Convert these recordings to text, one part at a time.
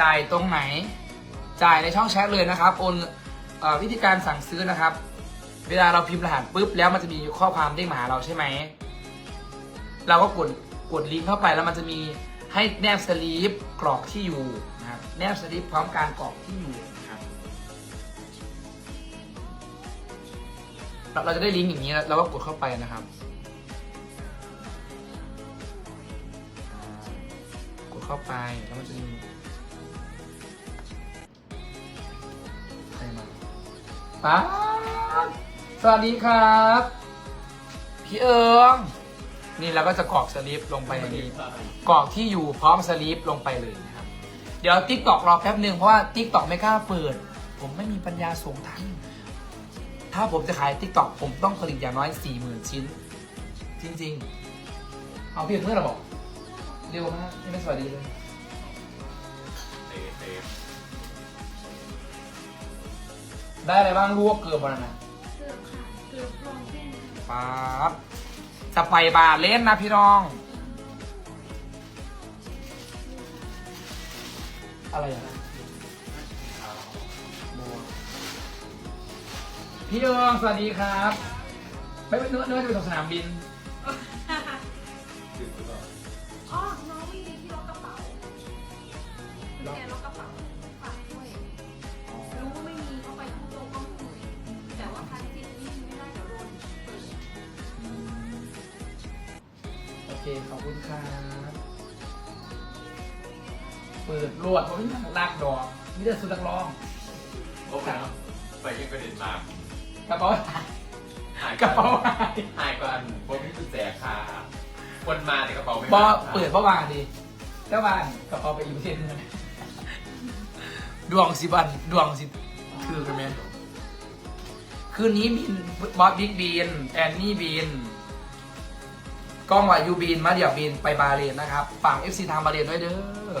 จ่ายตรงไหน จ่ายในช่องแชทเลยนะครับ โอนวิธีการสั่งซื้อนะครับ เวลาเราพิมพ์รหัสปุ๊บแล้วมันจะมีข้อความเด้งมาหาเราใช่ไหม เราก็กดกดลิงก์เข้าไปแล้วมันจะมีให้แนบสลีปกรอกที่อยู่นะครับ แนบสลีปพร้อมการกรอกที่อยู่นะครับ เราจะได้ลิงก์อย่างนี้แล้วเราก็กดเข้าไปนะครับ กดเข้าไปแล้วมันจะมี ป๊าบสวัสดีครับ พี่เอิงนี่เราก็จะกรอกสลิปลงไปในนี้กรอกที่อยู่พร้อมสลิปลงไปเลยนะครับ เดี๋ยวติ๊กตอกรอแป๊บหนึ่งเพราะว่าติ๊กตอกไม่กล้าเปิด ผมไม่มีปัญญาส่งทันถ้าผมจะขายติ๊กตอกผมต้องผลิตอย่างน้อยสี่หมื่นชิ้น จริง ๆ เอาเพียงเมื่อนเราบอก เร็วมากยังไม่สวัสดีเลย เตะเตะ ได้อะไรบ้างรู้ว่าเกือบบอลนะเกือบค่ะเกือบรองเส้นค่ะป๊าบจะไปบาร์เล่นนะพี่น้อง อะไรอะพี่เอิงสวัสดีครับ ไม่ไม่นึกว่านึกว่าจะไปส่งสนามบิน คขอบคุณครับเปิดรวดผมไม่มีลากดอกมีแต่สุดตักร้องโอ้โหไปยังกระเด็นมากกระเป๋าหายกระเป๋าหายหายก่อนผมมีกุญแจคาคนมาแต่กระเป๋าไม่บอมาเปิดเพราะวางดีเจ้าบ้านกระเป๋าไปอยู่ที่นั่นดวงสิบันดวงสิคือกันไหมคืนนี้บินบอสบิ๊กบินแอนนี่บิน กล้องวายูบินมาเดี๋ยวบินไปบาเลนนะครับฝากเอฟซีทางบาเลนด้วยเด้อ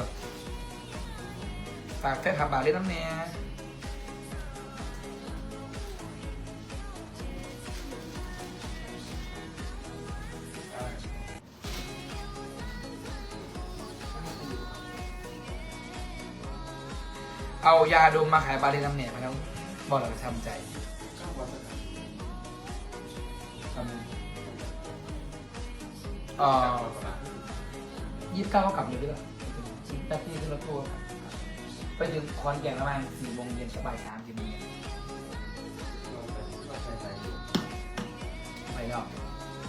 ฝากแฟนคลับบาเลนน้ำแน่เอายาดมมาขายบาเลนน้ำแน่มาแล้วบอกเราทำใจทำ เอ่อยี่สิบเก้าก็กลับเลยด้วยอีกแป๊บนี้ขึ้นรถทัวร์ครับไปถึงคอนแก่นประมาณสี่โมงเย็นสบายสามสี่โมงเย็นไปแล้ว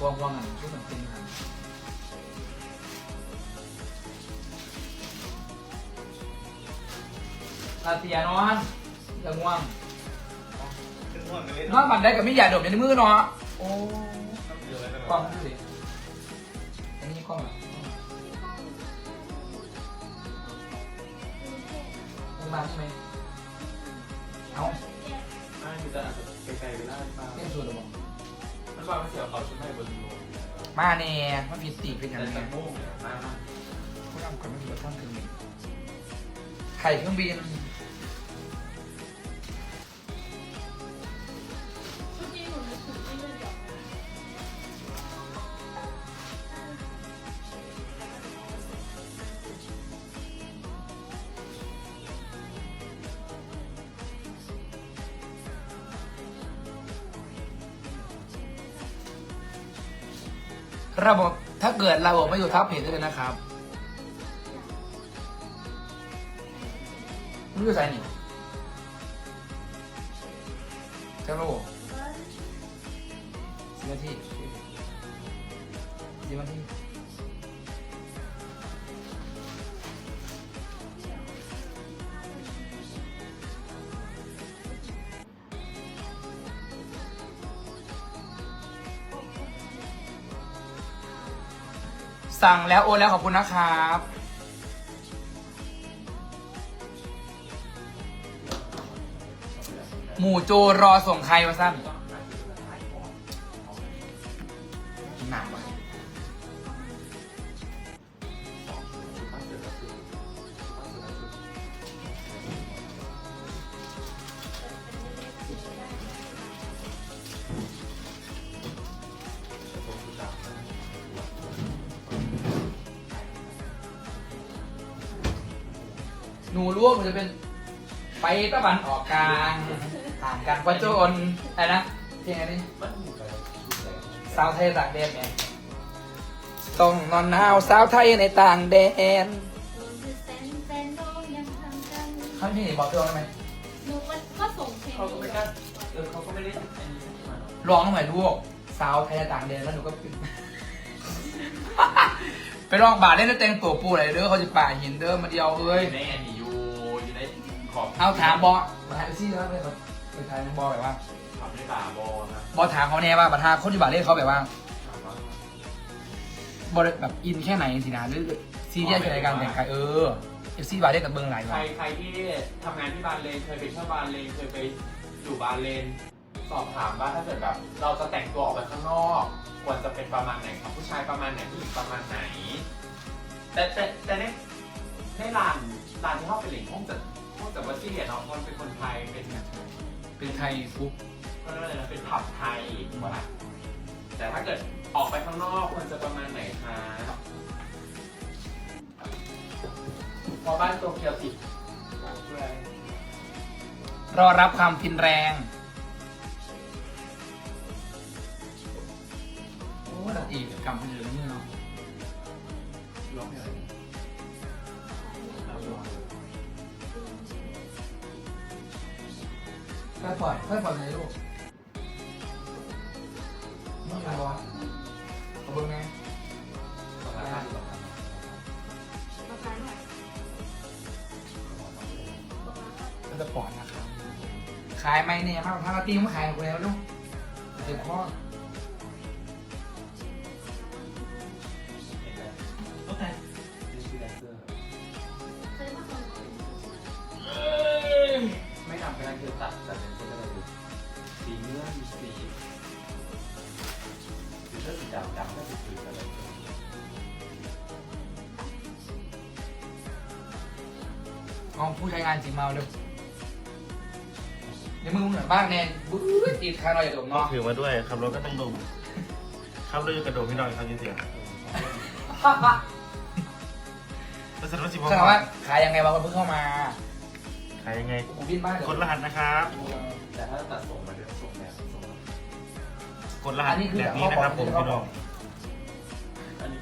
ว่างว่างๆอะช่วยมันเป็นครับลาเตียนอนอย่าง่วงขึ้นห่วงกันเลยนอนบันได้กับไม่อยากดมในมือเนาะโอ้กล้องดูดิอันนี้ กล้องอะมึงมาใช่ไหมเอาไม่คือจะอาจจะไกลๆไปได้บ้างเล่นส่วนหรือเปล่ามันว่าไม่เสียเขาชุดให้บนโลมาแน่มันผิดตีเป็นอย่างแต่ไรจะม่วงเนี่ยมากมากผู้นำก่อนไม่มีรถท่องเครื่องบินไข่เครื่องบิน ระบบถ้าเกิดระบบไม่อยู่ทับเพจได้เลยนะครับไม่รู้ใส่นี่เจ้าระบบสิบนาทีสิบนาที สั่งแล้วโอนแล้วขอบคุณนะครับ หมู่โจรอส่งใครวะสั้น ตะวันออกกลางห่างกันว่าโจนอะไรนะเพลงอะไรนี่มันมีไปชุดแสงสาวไทยต่างแดนไงต้องนอนหนาวสาวไทยในต่างแดนแฟนน้องยังทำกันเขาไม่เห็นบอกตัวไหมหนูมันก็ส่งเพลงเขาก็ไม่กล้าเออเขาก็ไม่ได้อันนี้ขึ้นมาหรอกร้องหน่อยลูกสาวไทยในต่างแดนแล้วหนูก็ปิดไปร้องบาทเล่นแล้วแต่งตัวปูอะไรเด้อเขาจะป่าหินเด้อมาเดียวเอ้ยอยู่ในอันนี้อยู่อยู่ใน ขอบเอาถามบอมาถ่ายซี่แล้วเลยครับไปถ่ายบอแบบว่าทำในบาร์บอลนะบอถามเขาแน่ว่าประธานคนที่บาทเล่นเขาแบบว่าถามว่าบอแบบอินแค่ไหนสินะหรือซีเรียสในการแต่งกายเออเอฟซีบาทเล่นกับเบิงไหลใครวะใครที่ทำงานที่บาร์เลนเคยไปเที่ยวบาร์เลนเคยไปอยู่บาร์เลนสอบถามว่าถ้าเกิดแบบ เราจะแต่งตัวออกไปข้างนอก ควรจะเป็นประมาณไหนครับผู้ชายประมาณไหนผู้หญิงประมาณไหน แต่แต่แต่ในในร้านร้านที่เขาเป็นหลิงห้องจะ ห้องจะว่าที่เรียนเนาะมันเป็นคนไทยเป็นแบบเป็นไทยฟุกก็เรียกว่าอะไรนะเป็นผับไทยถูกปะล่ะแต่ถ้าเกิดออกไปข้างนอกควรจะประมาณไหนคะพอบ้านโตเกียวติดด้วยรอรับความฟินแรงโอ้ดัดอีกกำมือมือเนาะร้องเพลงอะไร ค่อยปล่อยค่อยปล่อยไงลูกนี่อะไรวะเอาเบิ้งไงประมาณนั้นประมาณนั้นประกันหน่อยก็จะปล่อยนะครับขายไหมเนี่ยมากถ้าเราตีมันขายของกูแล้วลูกเจ็บคอ เอาผู้ใช้งานจริงมาเร็วในมือมึงเหมือนบ้างแน่บื้อติดคาหน่อยอย่าดมก็เนาะถือมาด้วยขับรถก็ต้องดมขับรถกระโดดพี่น้องครับยินเสียงแล้วสรุปสิบแสดงว่าขายยังไงบางคนเพิ่งเข้ามาขายยังไงกูบินบ้านเดี๋ยวกดรหัสนะครับแต่ถ้าตัดส่งมาเดี๋ยวส่งแบบส่งแบบกดรหัสแบบนี้นะครับผมพี่น้อง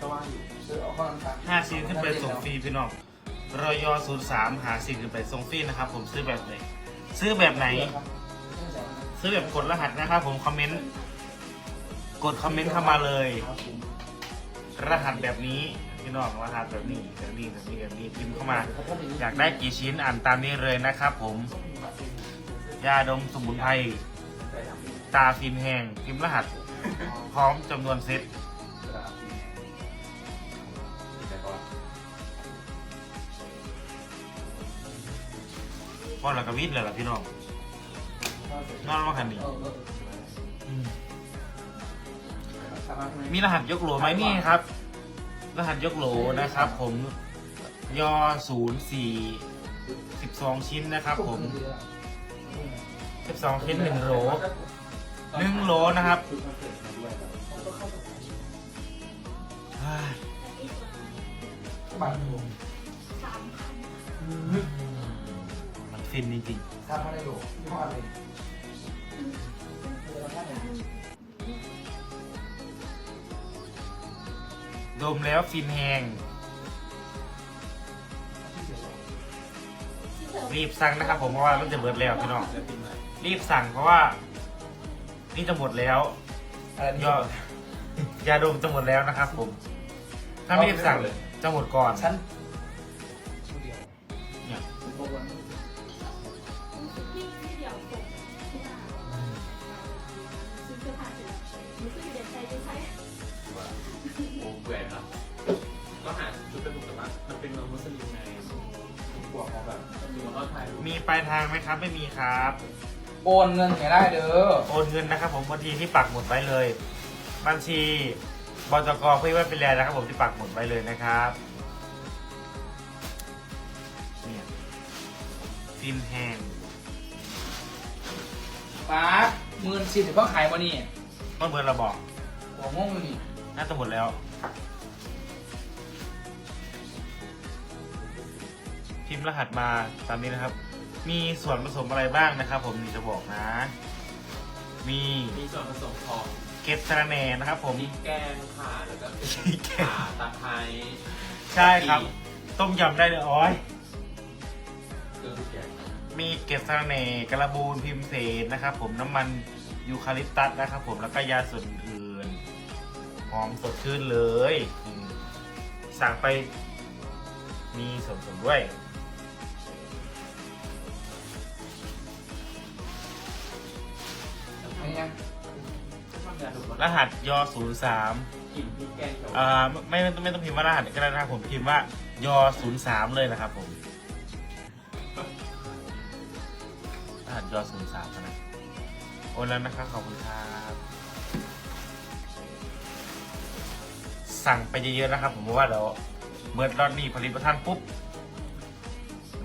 อันนี้ก็ว่าอยู่ซื้อเอาข้าวมันห้าซีขึ้นไปส่งฟรีพี่น้องรอยศูนย์สามหาซีขึ้นไปส่งฟรีนะครับ ผมซื้อแบบไหน ซื้อแบบไหน ซื้อแบบกดรหัสนะครับ ผมคอมเมนต์กดคอมเมนต์เข้ามาเลย รหัสแบบนี้พี่น้องรหัสแบบนี้แบบนี้แบบนี้แบบนี้พิมพ์เข้ามา อยากได้กี่ชิ้นอ่านตามนี้เลยนะครับ ผมยาดมสมุนไพรตาฟินแห้งพิมพ์รหัส พร้อมจำนวนเซต พอแล้วก็วิทย์เลยล่ะพี่น้องนอนว่าคันนี้อืมมีรหัสยกโหลไหมนี่ครับ รหัสยกโหลนะครับ ผมยอศูนย์สี่สิบสองชิ้นนะครับ ผมสิบสองชิ้นหนึ่งโหลหนึ่งโหลนะครับบ้านผมสามพัน ฟินจริงทำอะไรอยู่ยี่ห้ออะไรๆดมแล้วฟินแหงที่เธอรีบสั่งนะครับผมเพราะว่ามันจะเบิดแล้วพี่น้องรีบสั่งเพราะว่า นี่จะหมดแล้วอะไรนี่ยอดยาดมจะหมดแล้วนะครับผมถ้าไม่รีบสั่งจะหมดก่อน ฉัน ปลายทางไหมครับ ไม่มีครับ โอนเงินให้ได้เด้อ โอนเงินนะครับ ผมบัญชีที่ปักหมุดไว้เลย บัญชีบจกเพื่อไว้เป็นแลนะครับ ผมที่ปักหมุดไว้เลยนะครับเนี่ยฟินแฮงป้าหมื่นสิบเดี๋ยวพ่อขายวันนี้ต้นเบอร์เราบอกหัวงงอยู่นี่น่าจะหมดแล้วพิพิมพ์รหัสมาตามนี้นะครับ มีส่วนผสมอะไรบ้างนะครับ ผมนี่จะบอกนะ มีมีส่วนผสมของเกล็ดสะระแหน่นะครับ ผม พริกแกงค่ะแล้วก็พริกแกงข่าตะไคร้ใช่ครับ ต้มยำได้เลยอ้อย เครื่องพริกแกงมีเกล็ดสะระแหน่กระบูนพิมเสนนะครับ ผมน้ำมันยูคาลิปตัสนะครับ ผมแล้วก็ยาส่วนอื่นหอมสดชื่นเลยอืมสั่งไปมีส่วนผสมด้วย อันนี้ยังรหัสยอศูนย์สามกลิ่นพริกแกงเขียวอ่าไม่ไม่ไม่ต้องพิมพ์ว่ารหัสก็ได้นะครับผมพิมพ์ว่ายอศูนย์สามเลยนะครับผมรหัสยอศูนย์สามนะโอนแล้วนะครับขอบคุณครับสั่งไปเยอะๆนะครับ ผมเพราะว่าเดี๋ยวเมื่อรอดนี้ผลิตประทานปุ๊บ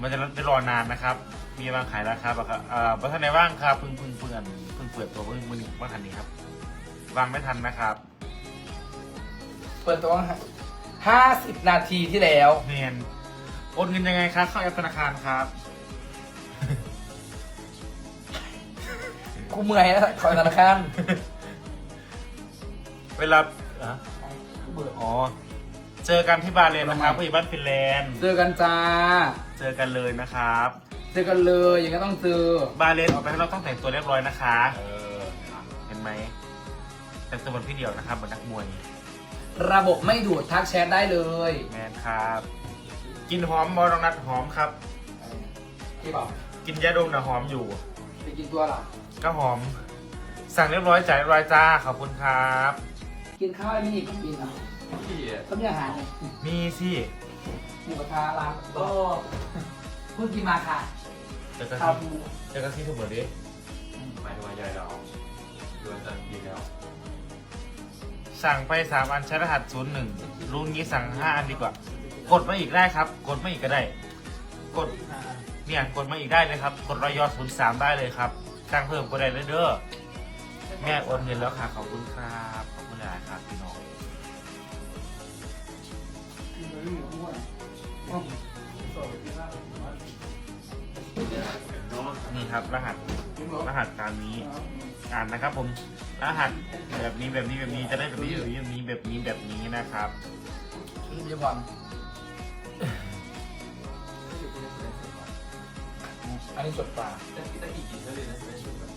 มันจะได้รอนานนะครับ มีวางขายแล้วครับอ่าประทานในว่างครับเพิ่งเพิ่งเพิ่งอัน เพิ่งเปิดตัวเพิ่งเพิ่งว่างทันนี้ครับ วางไม่ทันนะครับเปิดตัวห้าสิบนาทีที่แล้วเมนโอนเงินยังไงครับเข้าแอปธนาคารครับ กูเมื่อยแล้วขอธนาคารเวลาอะอ๋อ เจอกันที่บาเลนนะครับผู้ใหญ่บ้านฟินแลนด์ เจอกันจ้า เจอกันเลยนะครับ เจอกันเลยอย่างก็ต้องเจอบาเลนออกไปให้เราต้องแต่งตัวเรียบร้อยนะคะ เออครับเห็นไหมแต่งตัวเหมือนพี่เดียวนะครับเหมือนนักมวยระบบไม่ดูดทักแชทได้เลยแมนครับ กินหอมบอลองนัดหอมครับที่บอกกินยาดมนะหอมอยู่ ไปกินตัวเหรอก็หอม สั่งเรียบร้อยจ่ายเรียบร้อยจ้าขอบคุณครับ กินข้าวไอ้นี่ก็กินอะพี่ต้มยำอาหารเนี่ยมีสิหมูกระทะร้านก็เพิ่งกินมาค่ะเจอกันชาที่บูเจอกันที่ทุกเบอร์ดิหมายถึงว่ายายเราดูว่าจะกินแล้วสั่งไปสามอันใช้รหัสศูนย์หนึ่งรุ่นนี้สั่งห้าอันดีกว่า กดมาอีกได้ครับ กดมาอีกก็ได้ กดเนี่ยกดมาอีกได้เลยครับ กดรอยอศูนย์สามได้เลยครับสั่งเพิ่มก็ได้เลยเด้อแม่โอนเงินแล้วค่ะขอบคุณครับขอบคุณหลายครับพี่น้อง รับรหัสรหัสตามนี้อ่านนะครับ ผมรหัสแบบนี้แบบนี้แบบนี้จะได้แบบนี้แบบนี้แบบนี้แบบนี้แบบนี้นะครับพี่บอลอันนี้สดปลาแต่พี่ตะกี้กินซะเลยนะไม่ใช่แบบ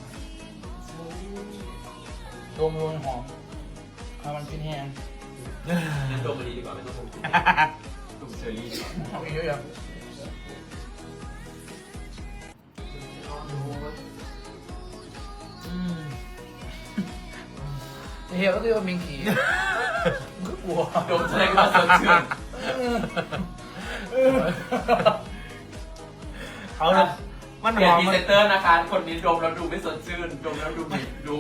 โดมโรยหอมเอามันเป็นแห้งงั้นดมอันนี้ดีกว่าไม่ต้องดมดมเชอร์รี่ดีกว่าเอาอีกเยอะ ๆเฮียก็คือว่ามิงขี่ก็กลัวดมแสดงว่าสดชื่นเอาเลยมันเปลี่หยนอมพรีมันเซนเตอร์นะคะ คนนี้ดมแล้วดูไม่สดชื่น ดมแล้วดูมีดู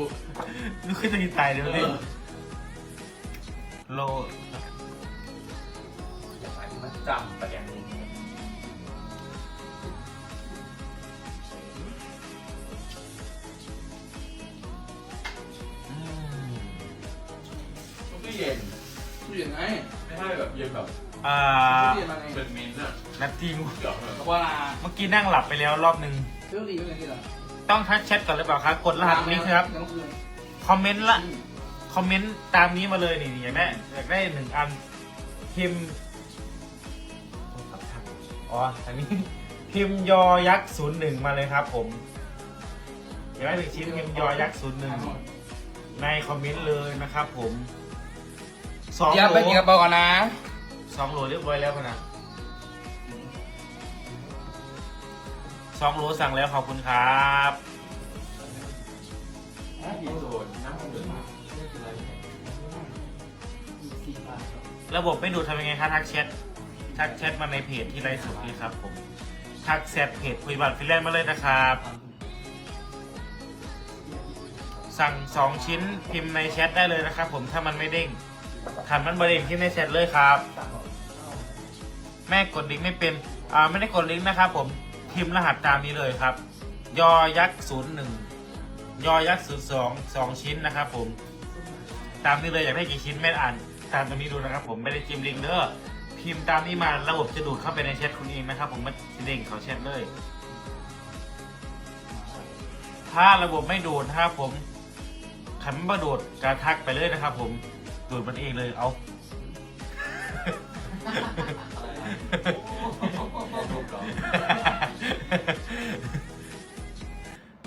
ดูขึ้นจะกินตายเดี๋ยวนี้โลอย่างไรที่มันจำประเด็นนี้ แบบเย็นแบบอ่าผู้หญิงมาไงเป็นมิ้นท์อะนัดจริงเดี๋ยวเถอะเพราะว่าเมื่อกี้นั่งหลับไปแล้วรอบหนึ่งเชื่อดีก็อย่างนี้เหรอต้องทักแชทก่อนหรือเปล่าครับกดรหัสตรงนี้ครับเมื่อคืนคอมเมนต์ละคอมเมนต์ตามนี้มาเลยนี่อยากได้อยากได้หนึ่งอันพิมพ์อ๋ออันนี้พิมพ์ยอยักษ์ศูนย์หนึ่งมาเลยครับ ผมอยากได้หนึ่งชิ้นพิมพ์ยอยักษ์ศูนย์หนึ่งในคอมเมนต์เลยนะครับ ผมสองเดี๋ยวโหลไปกินกระเป๋าก่อนนะ สองโหลเรียบร้อยแล้วพะนะสองโหลสั่งแล้วขอบคุณครับระบบไม่ดูดทำยังไงคะทักแชททักแชทมาในเพจที่ไลฟ์สดนี่ครับผมทักแชทเพจคุยบัตรฟิลแลนด์มาเลยนะครับ สั่งสองชิ้นพิมพ์ในแชทได้เลยนะครับผมถ้ามันไม่เด้งถ้ามันไม่เด้งพิมพ์ในแชทเลยครับ แม่กดลิงก์ไม่เป็นอ่าไม่ได้กดลิงก์นะครับผมพิมพ์รหัสตามนี้เลยครับ ยอยักษ์ศูนย์หนึ่งยอยักษ์ศูนย์สองสองชิ้นนะครับผม ตามนี้เลยอยากได้กี่ชิ้นไม่อ่านตามตรงนี้ดูนะครับ ผมไม่ได้จิ้มลิงก์เด้อพิมพ์ตามนี้มาระบบจะดูดเข้าไปในแชทคุณเองนะครับ ผมมันจะเด้งเขาแชทเลย ถ้าระบบไม่ดูดนะครับผมขันมาดูดกระทักไปเลยนะครับ ผมดูดมันเองเลยเอา นะรูปเหรอ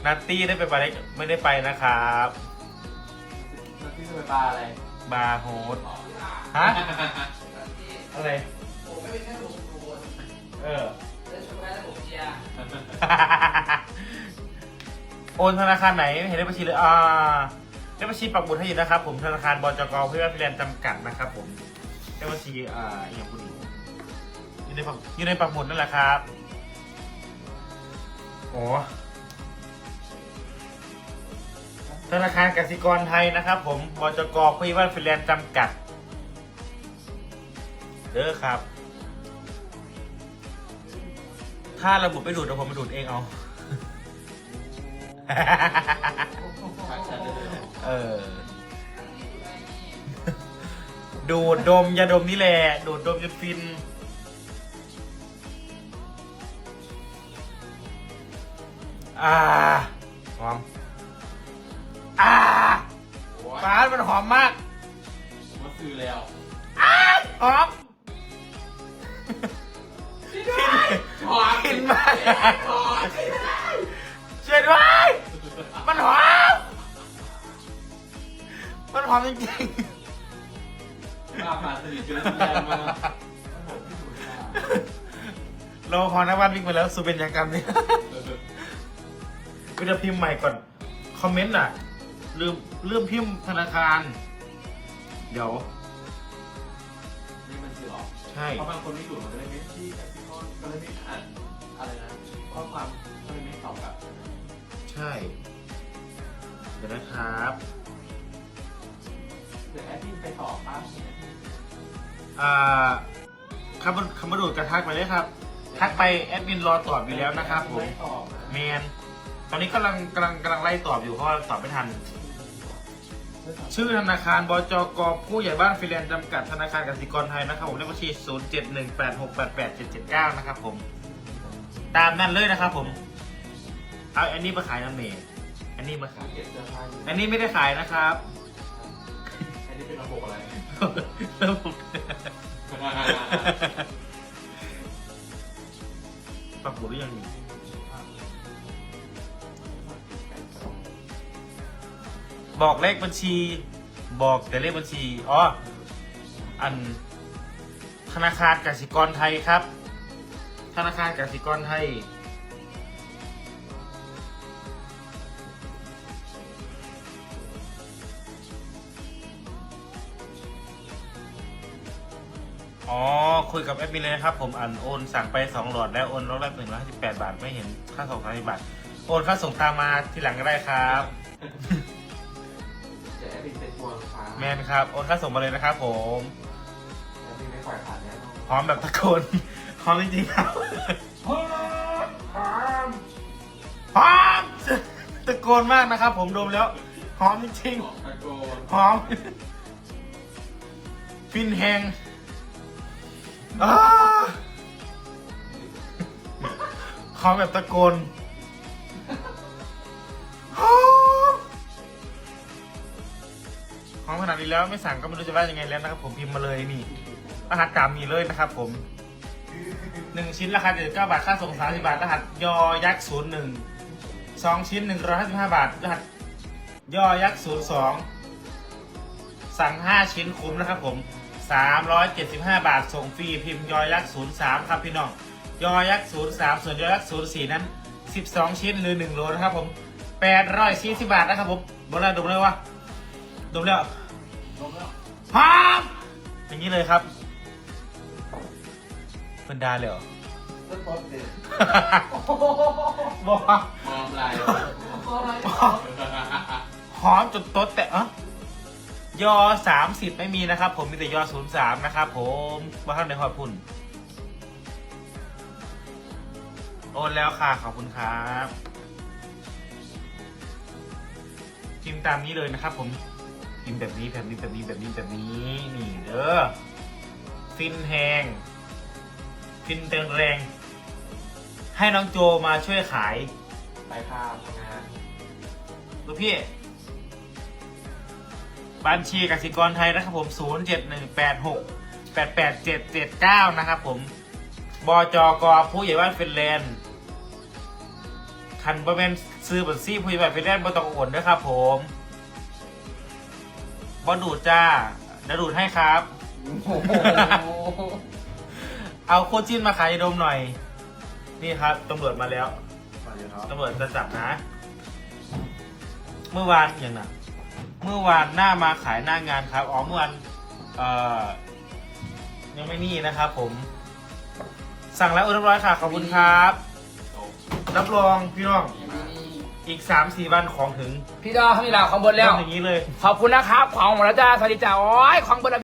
นัตตี้ได้ไปบาร์เล็กไม่ได้ไปนะครับแล้วที่จะไปปลาอะไร บาร์โฮสฮะ อะไรผมไม่เป็นแค่ผมโดนเออแล้วชมได้แล้วผมเชียร์โอนธนาคารไหนเห็นเลขบัญชีเลยอ่าเลขบัญชีปักบุญให้อยู่นะครับ ผมธนาคารบจกเพื่อพิเรนจำกัดนะครับ ผมเลขบัญชีอ่าอหย่างคุณ อยู่ในปักอยู่ในปักบุญนั่นแหละครับโอ้ธนาคารกสิกรไทยนะครับ ผมบจกพื่อว่าฟิแลนซ์จำกัดเด้อครับ ถ้าระบบไม่ดูดเดี๋ยวผมไปดูดเองเอา เออ ดูดดมยาดมนี่แหละ ดูดดมจนฟิน อ่าหอมอ่าโอ้ยฟ้ามันหอมมากมาซื้อแล้วหอมหอมกินมากช่วยด้วยมันหอม มันหอมจริงๆมาผ่านสนิทเกินแรงมากเราพอนักวันวิ่งไปแล้วสูเป็นยังกรรมเนี่ย ก็จะพิมพ์ใหม่ก่อน คอมเมนต์อะ ลืมลืมพิมพ์ธนาคาร เดี๋ยว นี่มันคือหรอใช่ เพราะบางคนไม่ดูดมันก็เลยไม่ที่กสิกรก็เลยไม่อ่านอะไรนะข้อความก็เลยไม่ตอบกลับใช่ เดี๋ยวนะครับเดี๋ยวแอดมินไปตอบป้าเนี่ยอ่าคำว่าคำว่าดูดกระทักไปเลยครับ ทักไปแอดมินรอตอบอยู่แล้วนะครับผม ไม่ตอบนะ แมนต อนนี้กำลังกำลังกำลังไล่ตอบอยู่เพราะว่าตอบไม่ทัน ชื่อธนาคารบจกผู้ใหญ่บ้านฟิแลนซ์จำกัดธนาคารกสิกรไทยนะครับผมเลขบัญชี 0 7 1 8 6 8 8 7 7 9 นะครับผม ตามนั้นเลยนะครับผมเอาอันนี้มาขายน้ำเมย์อันนี้มาขายเก็บเสื้อผ้าอยู่อันนี้ไม่ได้ขายนะครับ อันนี้เป็นระบบอะไรแล้วผ บอกเลขบัญชี บอกแต่เลขบัญชี อ๋อ อันธนาคารกสิกรไทยครับ ธนาคารกสิกรไทย อ๋อ คุยกับแอดมินเลยนะครับ ผมอันโอนสั่งไป 2 หลอดแล้วโอนรอบแรกหนึ่งร้อยห้าสิบแปดบาท ไม่เห็นค่าส่งสามสิบบาท โอนค่าส่งตามมาทีหลังก็ได้ครับ นเป็นตัวลูกค้าแมนครับโอนค่าส่งมาเลยนะครับผมแอดมินไม่ปล่อยผ่านแน่นอนพร้อมแบบตะโกน พร้อมจริงๆครับพร้อมพร้อมตะโกนมากนะครับ ผมดมแล้วหอมจริงตะโกนๆหอม ฟินแหงอ้าหอมแบบตะโกนหอม หอมขนาดนี้แล้วไม่สั่งก็ไม่รู้จะว่ายังไงแล้วนะครับ ผมพิมพ์มาเลยนี่รหัสตามมีเลยนะครับ ผมหนึ่งชิ้นราคาเจ็ดเก้าบาทค่าส่งสามสิบาท รหัสยอยักษ์ศูนย์หนึ่งสองชิ้นหนึ่งร้อยห้าสิบห้าบาท รหัสยอยักษ์ศูนย์สองสั่งห้าชิ้นคุ้มนะครับ ผมสามร้อยเจ็ดสิบห้าบาทส่งฟรีพิมพ์ยอยักษ์ศูนย์สามครับพี่น้องยอยักษ์ศูนย์สามส่วนยอยักษ์ศูนย์สี่นั้นสิบสองชิ้นหรือหนึ่งโลนะครับ ผมแปดร้อยสี่สิบบาทนะครับผมบอกแล้วดมเลยวะ ดมแล้วลงแล้วพร้อมอย่างนี้เลยครับเป็นดาเลยเหรอต้นต้นเด็ดบอกว่ามอมลายหอมจนโต๊ดแต่เอะยอสามสิบไม่มีนะครับ ผมมีแต่ยอศูนย์สามนะครับผมว่าท่านในขอบคุณโอนแล้วค่ะ ขอบคุณครับพิมพ์ตามนี้เลยนะครับผม พิมพ์แบบนี้แบบนี้แบบนี้แบบนี้แบบนี้นี่เด้อฟินแหงฟินเติงแรงให้น้องโจมาช่วยขายไปค่ะทำงานดูพี่ บัญชีกสิกรไทยนะครับผม 0 7 1 8 6 8 8 7 7 9 นะครับผม บจกผู้ใหญ่บ้านฟินแลนด์คันบะเมนซื้อบัญชีผู้ใหญ่บ้านฟินแลนด์บ่ต้องโอนนะครับผม บอดูดจ้าเดี๋ยวดูดให้ครับเอาโคจิ้นมาขายยาดมหน่อย นี่ครับตำรวจมาแล้วสวัสดีครับตำรวจจะจับนะ เมื่อวานอย่างน่ะ เมื่อวานหน้ามาขายหน้างานครับอ๋อเมื่อวานเอ่อยังไม่นี่นะครับผม สั่งแล้วเรียบร้อยค่ะขอบคุณครับ รับรองพี่น้อง อีกสามสี่วันของถึงพี่ดอเขามีลาของบนแล้วทำอย่างนี้เลย ขอบคุณนะครับ ของหมดแล้วจ้าสวัสดีจ้าโอ้ยของบน